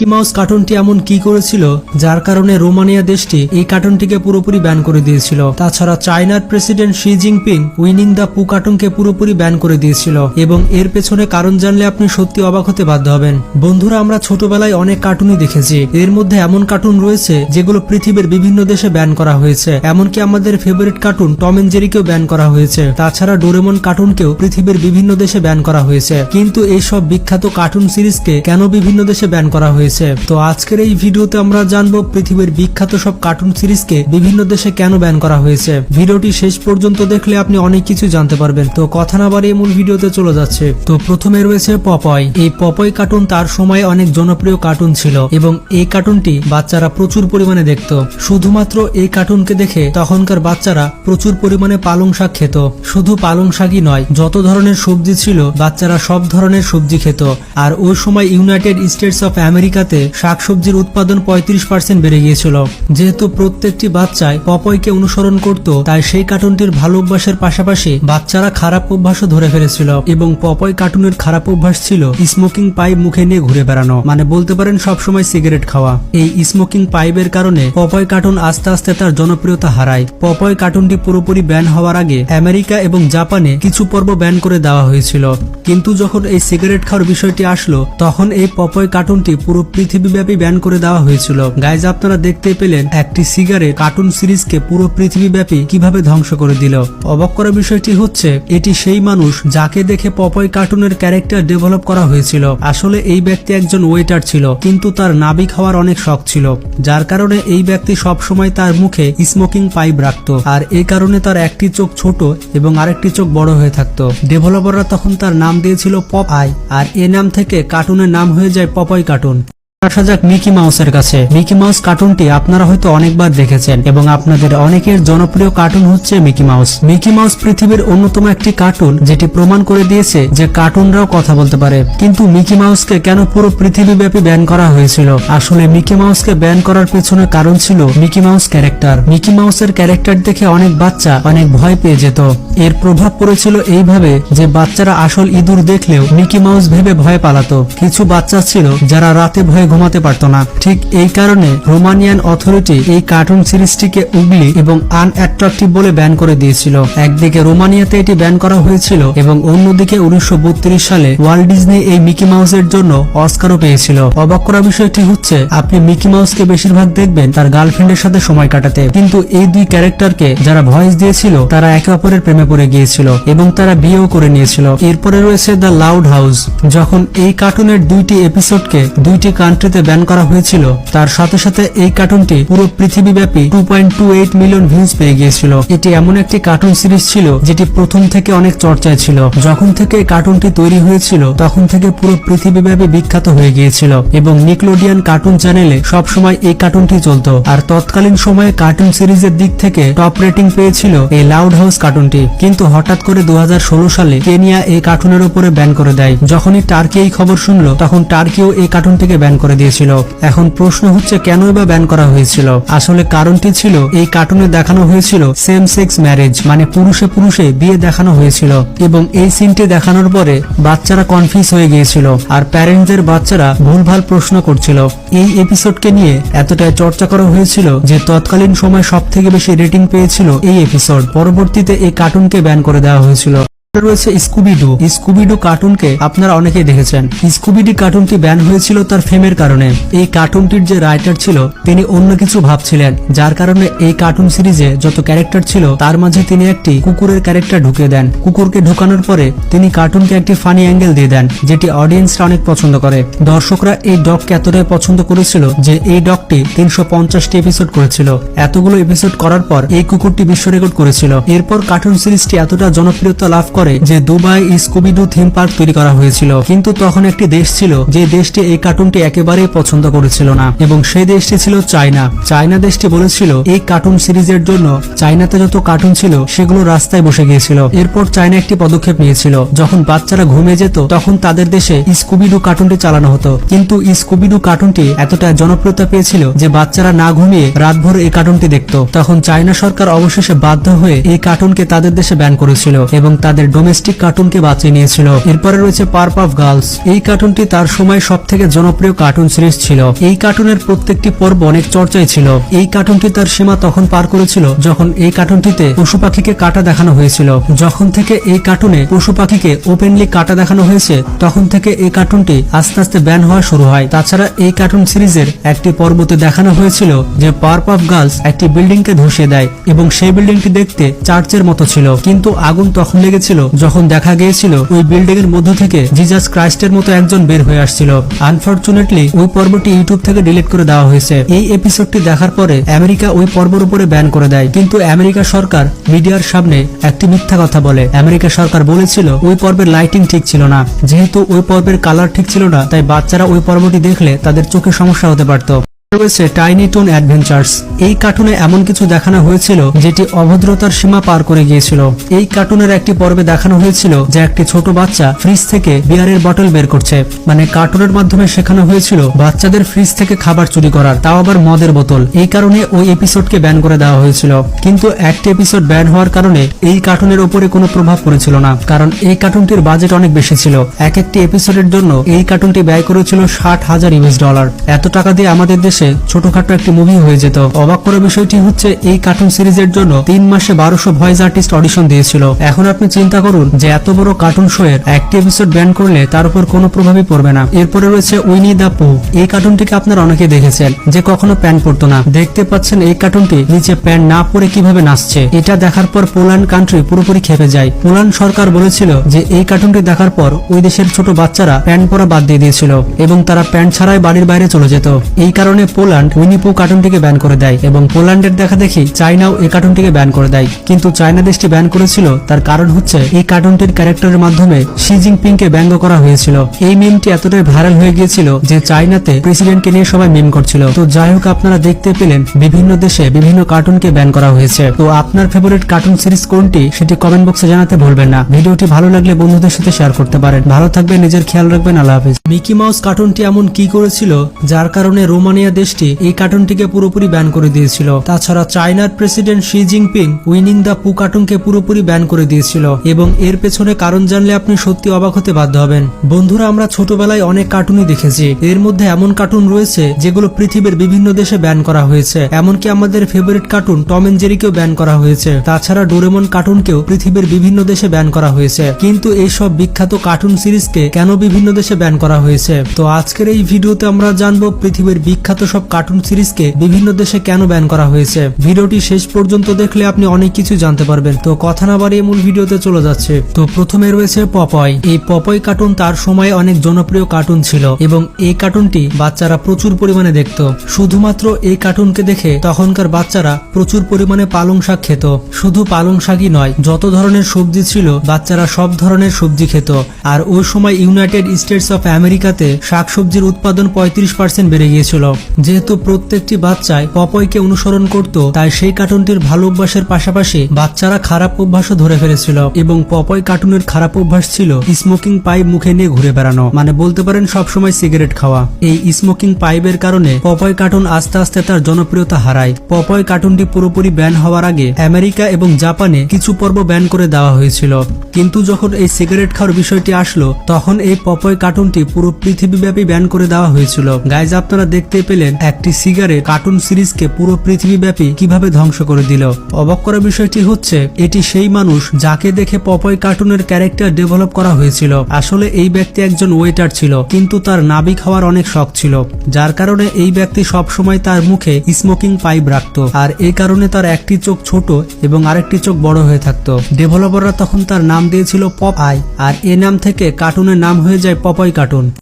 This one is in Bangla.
মিকি মাউস কার্টুনটি এমন কি করেছিল, যার কারণে রোমানিয়া দেশটি এই কার্টুনটিকে পুরোপুরি ব্যান করে দিয়েছিল। তাছাড়া চায়নার president Xi Jinping Winnie the Pooh কার্টুনকে পুরোপুরি ব্যান করে দিয়েছিল এবং এর পেছনে কারণ জানলে আপনি সত্যি অবাক হতে বাধ্য হবেন। বন্ধুরা, আমরা ছোটবেলায় অনেক কার্টুনই দেখেছি। এর মধ্যে এমন কার্টুন রয়েছে যেগুলো পৃথিবীর বিভিন্ন দেশে ব্যান করা হয়েছে, এমনকি আমাদের ফেভারিট কার্টুন টম এন্ড জেরিকেও ব্যান করা হয়েছে। তাছাড়া ডোরেমন কার্টুনকেও পৃথিবীর বিভিন্ন দেশে ব্যান করা হয়েছে। কিন্তু এইসব বিখ্যাত কার্টুন সিরিজকে কেন বিভিন্ন দেশে ব্যান করা হয়েছে? তো আজকের এই ভিডিওতে আমরা জানব পৃথিবীর বিখ্যাত সব কার্টুন সিরিজকে বিভিন্ন দেশে কেন ব্যান করা হয়েছে। ভিডিওটি শেষ পর্যন্ত দেখলে আপনি অনেক কিছু জানতে পারবেন। তো কথা না বাড়িয়ে মূল ভিডিওতে চলে যাচ্ছে। তো প্রথমে রয়েছে পপয়। এই পপয় কার্টুন তার সময় অনেক জনপ্রিয় কার্টুন ছিল এবং এই কার্টুনটি বাচ্চারা প্রচুর পরিমাণে দেখত। শুধুমাত্র এই কার্টুনকে দেখে তখনকার বাচ্চারা প্রচুর পরিমাণে পালং শাক খেত। শুধু পালং শাকই নয়, যত ধরনের সবজি ছিল, বাচ্চারা সব ধরনের সবজি খেত। আর ওই সময় ইউনাইটেড স্টেটস অফ আমেরিকাতে শাকসবজির উৎপাদন পঁয়ত্রিশ পার্সেন্ট বেড়ে গিয়েছিল। যেহেতু প্রত্যেকটি বাচ্চায় পপয়কে অনুসরণ করত, তাই সেই কার্টুনটির ভালো অভ্যাসের পাশাপাশি বাচ্চারা খারাপ অভ্যাসও ধরে ফেলেছিল এবং পপয় কার্টুনের খারাপ অভ্যাস ছিল স্মোকিং পাইপ মুখে নিয়ে ঘুরে বেড়ানো মানে বলতে পারেন সবসময় সিগারেট খাওয়া। এই স্মোকিং পাইপের কারণে পপয় কার্টুন আস্তে আস্তে তার জনপ্রিয়তা হারায়। পপয় কার্টুনটি পুরোপুরি ব্যান হওয়ার আগে আমেরিকা এবং জাপানে কিছু পর্ব ব্যান করে দেওয়া হয়েছিল। কিন্তু যখন এই সিগারেট খাওয়ার বিষয়টি আসলো, তখন এই পপয় কার্টুনটি পুরো পৃথিবীব্যাপী ব্যান করে দেওয়া হয়েছিল। গাইজ আপনারা দেখতে পেলেন, একটি সিগারেট কার্টুন সিরিজকে পুরো পৃথিবীব্যাপী কীভাবে ধ্বংস করে দিল। অবাক করা বিষয়টি হচ্ছে, এটি সেই মানুষ যাকে দেখে পপয় কার্টুনের ক্যারেক্টার ডেভেলপ করা হয়েছিল। আসলে এই ব্যক্তি একজন ওয়েটার ছিল, কিন্তু তার নাবি খাওয়ার অনেক শখ ছিল। যার কারণে এই ব্যক্তি সব সময় তার মুখে স্মোকিং পাইপ রাখত, আর এই কারণে তার একটি চোখ ছোট এবং আরেকটি চোখ বড় হয়ে থাকতো। ডেভেলপাররা তখন তার নাম দিয়েছিল পপ আই আর এ নাম থেকে কার্টুনের নাম হয়ে যায় পপয় কার্টুন আসা যাক মিকি মাউসের কাছে। মিকি মাউস কার্টুনটি আপনারা হয়তো অনেকবার দেখেছেন এবং আপনাদের অনেকের জনপ্রিয় কার্টুন হচ্ছে মিকি মাউস। মিকি মাউস পৃথিবীর অন্যতম একটি কার্টুন যেটি প্রমাণ করে দিয়েছে যে কার্টুনরাও কথা বলতে পারে। কিন্তু মিকি মাউসকে কেন পুরো পৃথিবীব্যাপী ব্যান করা হয়েছিল? আসলে মিকি মাউসকে ব্যান করার পেছনে কারণ ছিল মিকি মাউস ক্যারেক্টার। মিকি মাউসের ক্যারেক্টার দেখে অনেক বাচ্চা অনেক ভয় পেয়ে যেত। এর প্রভাব পড়েছিল এইভাবে যে বাচ্চারা আসল ইঁদুর দেখলেও মিকি মাউস ভেবে ভয় পালাতো। কিছু বাচ্চা ছিল যারা রাতে ভয়ে ঘুমাতে পারতো না। ঠিক এই কারণে রোমানিয়ান অথরিটি এই কার্টুন সিরিজটিকে উগলি এবং আনঅ্যাট্রাকটিভ বলে ব্যান করে দিয়েছিল। একদিকে রোমানিয়াতে এটি ব্যান করা হয়েছিল এবং অন্যদিকে উনিশশো সালে ওয়ার্ল্ড ডিজনি এই মিকি মাউসের জন্য অস্কারও পেয়েছিল। অবাক করা বিষয়টি হচ্ছে, আপনি মিকি মাউসকে বেশিরভাগ দেখবেন তার গার্লফ্রেন্ডের সাথে সময় কাটাতে। কিন্তু এই দুই ক্যারেক্টারকে যারা ভয়েস দিয়েছিল, তারা একে অপরের প্রেমে পড়ে গিয়েছিল এবং তারা বিয়েও করে নিয়েছিল। এরপরে রয়েছে দ্য লাউড হাউস, যখন এই কার্টুনের দুইটি এপিসোডকে দুইটি কান্ট্রিতে ব্যান করা হয়েছিল, তার সাথে সাথে এই কার্টুনটি পুরো পৃথিবীব্যাপী টু টু মিলিয়ন ভিউজ পেয়ে গিয়েছিল। এটি এমন একটি কার্টুন সিরিজ ছিল, যেটি প্রথম থেকে অনেক চর্চায় ছিল। যখন থেকে কার্টুনটি তৈরি হয়েছিল, তখন থেকে পুরো পৃথিবীব্যাপী বিখ্যাত হয়ে গিয়েছিল এবং নিকলোডিয়ান কার্টুন চ্যানেলে সবসময় এই কার্টুনটি চলতো। আর তৎকালীন সময়ে কার্টুন সিরিজের দিক থেকে টপ রেটিং পেয়েছিল এই লাউড হাউস কার্টুনটি কিন্তু হঠাৎ করে দু হাজার ষোলো সালে কেনিয়া এই কার্টুনের উপরে ব্যান করে দেয়। যখনই টার্কি এই খবর শুনলো, তখন টার্কিও এই কার্টুনটিকে ব্যান করে দিয়েছিল। এখন প্রশ্ন হচ্ছে, কেনই বা ব্যান করা হয়েছিল? আসলে কারণটি ছিল, এই কার্টুনে দেখানো হয়েছিল সেম সেক্স ম্যারেজ মানে পুরুষে পুরুষে বিয়ে দেখানো হয়েছিল এবং এই সিনটি দেখানোর পরে বাচ্চারা কনফিউজ হয়ে গিয়েছিল আর প্যারেন্টদের বাচ্চারা ভুলভাল প্রশ্ন করছিল। এই এপিসোডকে নিয়ে এতটাই চর্চা করা হয়েছিল যে তৎকালীন সময় সব থেকে বেশি রেটিং পেয়েছিল এই এপিসোড পরবর্তীতে এই কার্টুনকে ব্যান করে দেওয়া হয়েছিল। রয়েছে স্কুবিডু স্কুবিডু কার্টুনকে আপনারা অনেকেই দেখেছেন। স্কুবিডি কার্টুনটি ব্যান হয়েছিল তার ফেমের কারণে। এই কার্টুনটির যে রাইটার ছিল, তিনি অন্য কিছু ভাবছিলেন, যার কারণে এই কার্টুন সিরিজে যত ক্যারেক্টার ছিল, তার মাঝে তিনি একটি কুকুরের ক্যারেক্টার ঢুকিয়ে দেন। কুকুরকে পরে তিনি কার্টুনকে একটি ফানি অ্যাঙ্গেল দিয়ে দেন, যেটি অডিয়েন্সরা অনেক পছন্দ করে। দর্শকরা এই ডগকে এতটাই পছন্দ করেছিল যে এই ডগটি তিনশো পঞ্চাশটি এপিসোড করেছিল। এতগুলো এপিসোড করার পর এই কুকুরটি বিশ্ব রেকর্ড করেছিল। এরপর কার্টুন সিরিজটি এতটা জনপ্রিয়তা লাভ করে যে দুবাই স্কুবিডু থিম পার্ক তৈরি করা হয়েছিল। কিন্তু তখন একটি দেশ ছিল যে দেশটি এই কার্টুনটি একেবারেই পছন্দ করেছিল না এবং সেই দেশটি ছিল চায়না। চায়না দেশটি বলেছিল, এই কার্টুন সিরিজের জন্য চায়নাতে যত কার্টুন ছিল, সেগুলো রাস্তায় বসে গিয়েছিল। এরপর চায়না একটি পদক্ষেপ নিয়েছিল, যখন বাচ্চারা ঘুমিয়ে যেত, তখন তাদের দেশে স্কুবিডু কার্টুনটি চালানো হতো। কিন্তু স্কুবিডু কার্টুনটি এতটা জনপ্রিয়তা পেয়েছিল যে বাচ্চারা না ঘুমিয়ে রাতভর এই কার্টুনটি দেখত। তখন চায়না সরকার অবশেষে বাধ্য হয়ে এই কার্টুনকে তাদের দেশে ব্যান করেছিল এবং তাদের ডোমেস্টিক কার্টুনকে বাঁচিয়ে নিয়েছিল। এরপরে রয়েছে পার্প অফ গার্লস এই কার্টুনটি তার সময় সব থেকে জনপ্রিয় কার্টুন সিরিজ ছিল। এই কার্টুনের প্রত্যেকটি পর্ব অনেক চর্চায় ছিল। এই কার্টুনটি তার সীমা তখন পার করেছিল যখন এই কার্টুনটিতে পশু পাখিকে কাটা দেখানো হয়েছিল। যখন থেকে এই কার্টুনে পশু পাখিকে ওপেনলি কাটা দেখানো হয়েছে, তখন থেকে এই কার্টুনটি আস্তে আস্তে ব্যান হওয়া শুরু হয়। তাছাড়া এই কার্টুন সিরিজের একটি পর্বতে দেখানো হয়েছিল যে পার্প অফ গার্লস একটি বিল্ডিং কে ধসিয়ে দেয় এবং সেই বিল্ডিংটি দেখতে চার্চের মতো ছিল। কিন্তু আগুন তখন লেগেছিল। যখন দেখা গিয়েছিল, ওই বিল্ডিং এর মধ্য থেকে জিজাস ক্রাইস্টের মতো একজন বের হয়ে আসছিল। আনফরচুনেটলি, ওই পর্বটি ইউটিউব থেকে ডিলিট করে দেওয়া হয়েছে। এই এপিসোডটি দেখার পরে, আমেরিকা ওই পর্বের উপরে ব্যান করে দেয়। কিন্তু আমেরিকা সরকার মিডিয়ার সামনে একটি মিথ্যা কথা বলে। আমেরিকা সরকার বলেছিল, ওই পর্বের লাইটিং ঠিক ছিল না। যেহেতু ওই পর্বের কালার ঠিক ছিল না, তাই বাচ্চারা ওই পর্বটি দেখলে তাদের চোখে সমস্যা হতে পারত। রয়েছে টাইনি টুন অ্যাডভেঞ্চার্স এই কার্টুনে এমন কিছু দেখানো হয়েছিল যেটি অভদ্রতার সীমা পার করে গিয়েছিল। এই কার্টুনের একটি পর্বে দেখানো হয়েছিল যে একটি ছোট বাচ্চা ফ্রিজ থেকে বিয়ারের বটল বের করছে। মানে কার্টুনের মাধ্যমে শেখানো হয়েছিল বাচ্চাদের ফ্রিজ থেকে খাবার চুরি করার, তাও আবার মদের বোতল। এই কারণে ওই এপিসোডকে ব্যান করে দেওয়া হয়েছিল। কিন্তু একটি এপিসোড ব্যান হওয়ার কারণে এই কার্টুনের উপরে কোনো প্রভাব পড়েছিল না। কারণ এই কার্টুনটির বাজেট অনেক বেশি ছিল। এক একটি এপিসোডের জন্য এই কার্টুনটি ব্যয় করেছিল ষাট হাজার ইউএস ডলার এত টাকা দিয়ে আমাদের দেশে ছোটখাটো একটি মুভি হয়ে যেত। অবাক করার বিষয়টি হচ্ছে, এই কার্টুন সিরিজের জন্য তিন মাসে বারোশো ভয়েস আর্টিস্ট অডিশন দিয়েছিল। এখন আপনি চিন্তা করুন যে, এত বড় কার্টুন শো এর একটি এপিসোড ব্যান করলে তার উপর কোনো প্রভাবই পড়বে না। এরপরে রয়েছে উইনি দা পু এই কার্টুনটিকে আপনারা অনেকে দেখেছেন, যে কখনো প্যান্ট পরতো না। দেখতে পাচ্ছেন এই কার্টুনটি নিচে প্যান্ট না পরে কীভাবে নাচছে। এটা দেখার পর পোল্যান্ড কান্ট্রি পুরোপুরি খেপে যায়। পোল্যান্ড সরকার বলেছিল যে, এই কার্টুনটি দেখার পর ওই দেশের ছোট বাচ্চারা প্যান্ট পরা বাদ দিয়ে দিয়েছিল এবং তারা প্যান্ট ছাড়াই বাড়ির বাইরে চলে যেত। এই কারণে পোল্যান্ড উইনিপু কার্টুনটিকে ব্যান করে দেয় এবং পোল্যান্ডের দেখা দেখি চাইনাও এই কার্টুনটিকে ব্যান করে দেয়। কিন্তু চায়না দেশটি ব্যান করেছিল, তার কারণ হচ্ছে এই কার্টুনটির ক্যারেক্টারের মাধ্যমে শি জিনপিং কে ব্যঙ্গ করা হয়েছিল। এই মিমটি এতটাই ভাইরাল হয়ে গিয়েছিল যে চায়নাতে প্রেসিডেন্টকে নিয়ে সবাই মিম করছিল। তো যাই হোক, আপনারা দেখতে পেলেন বিভিন্ন দেশে বিভিন্ন কার্টুনকে ব্যান করা হয়েছে। তো আপনার ফেভারিট কার্টুন সিরিজ কোনটি, সেটি কমেন্ট বক্সে জানাতে ভুলবেন না। ভিডিওটি ভালো লাগলে বন্ধুদের সাথে শেয়ার করতে পারেন। ভালো থাকবেন, নিজের খেয়াল রাখবেন। আল্লাহ হাফিজ। মিকি মাউস কার্টুনটি এমন কি করেছিল, যার কারণে রোমানিয়া দেশটি এই কার্টুনটিকে পুরোপুরি ব্যান করে দিয়েছিল। তাছাড়া চায়নার president Xi Jinping Winnie the Pooh কার্টুনকে পুরোপুরি ব্যান করে দিয়েছিল এবং এর পেছনে কারণ জানলে আপনি সত্যি অবাক হতে বাধ্য হবেন। বন্ধুরা, আমরা ছোটবেলায় অনেক কার্টুনই দেখেছি। এর মধ্যে এমন কার্টুন রয়েছে যেগুলো পৃথিবীর বিভিন্ন দেশে ব্যান করা হয়েছে। এমনকি আমাদের ফেভারিট কার্টুন টম এন্ড জেরিকেও ব্যান করা হয়েছে। তাছাড়া ডোরেমন কার্টুনকেও পৃথিবীর বিভিন্ন দেশে ব্যান করা হয়েছে। কিন্তু এইসব বিখ্যাত কার্টুন সিরিজকে কেন বিভিন্ন দেশে ব্যান করা হয়েছে? তো আজকের এই ভিডিওতে আমরা জানব পৃথিবীর বিখ্যাত সব কার্টুন সিরিজকে বিভিন্ন দেশে কেন ব্যান করা হয়েছে? ভিডিওটি শেষ পর্যন্ত দেখলে আপনি অনেক কিছু জানতে পারবেন। তো কথা না বাড়িয়ে মূল ভিডিওতে চলে যাচ্ছে। তো প্রথমে রয়েছে পপয় এই পপয় কার্টুন তার সময় অনেক জনপ্রিয় কার্টুন ছিল এবং এই কার্টুনটি বাচ্চারা প্রচুর পরিমাণে দেখত। শুধুমাত্র এই কার্টুনকে দেখে তখনকার বাচ্চারা প্রচুর পরিমাণে পালং শাক খেত। শুধু পালং শাকই নয়, যত ধরনের সবজি ছিল, বাচ্চারা সব ধরনের সবজি খেত। আর ওই সময় ইউনাইটেড স্টেটস অফ আমেরিকাতে শাকসবজির উৎপাদন পঁয়ত্রিশ পার্সেন্ট বেড়ে গিয়েছিল। যেহেতু প্রত্যেকটি বাচ্চায় পপয়কে অনুসরণ করত, তাই সেই কার্টুনটির ভালো অভ্যাসের পাশাপাশি বাচ্চারা খারাপ অভ্যাসও ধরে ফেলেছিল এবং পপয় কার্টুনের খারাপ অভ্যাস ছিল স্মোকিং পাইপ মুখে নিয়ে ঘুরে বেড়ানো মানে বলতে পারেন সবসময় সিগারেট খাওয়া। এই স্মোকিং পাইপের কারণে পপয় কার্টুন আস্তে আস্তে তার জনপ্রিয়তা হারায়। পপয় কার্টুনটি পুরোপুরি ব্যান হওয়ার আগে আমেরিকা এবং জাপানে কিছু পর্ব ব্যান করে দেওয়া হয়েছিল। কিন্তু যখন এই সিগারেট খাওয়ার বিষয়টি আসলো, তখন এই পপয় কার্টুনটি পুরো পৃথিবীব্যাপী ব্যান করে দেওয়া হয়েছিল। গাইজ, আপনারা দেখতে পেলেন একটি সিগারেট কার্টুন সিরিজকে পুরো পৃথিবীব্যাপী কীভাবে ধ্বংস করে দিল? অবাক করার বিষয়টি হচ্ছে, এটি সেই মানুষ যাকে দেখে পপয় কার্টুনের ক্যারেক্টার ডেভেলপ করা হয়েছিল। আসলে এই ব্যক্তি একজন ওয়েটার ছিল, কিন্তু তার নাবি খাওয়ার অনেক শখ ছিল, যার কারণে এই ব্যক্তি সব সময় তার মুখে স্মোকিং পাইপ রাখত, আর এই কারণে তার একটি চোখ ছোট এবং আরেকটি চোখ বড় হয়ে থাকতো। ডেভেলপাররা তখন তার নাম দিয়েছিল পপ আই আর এ নাম থেকে কার্টুনের নাম হয়ে যায় পপয় কার্টুন।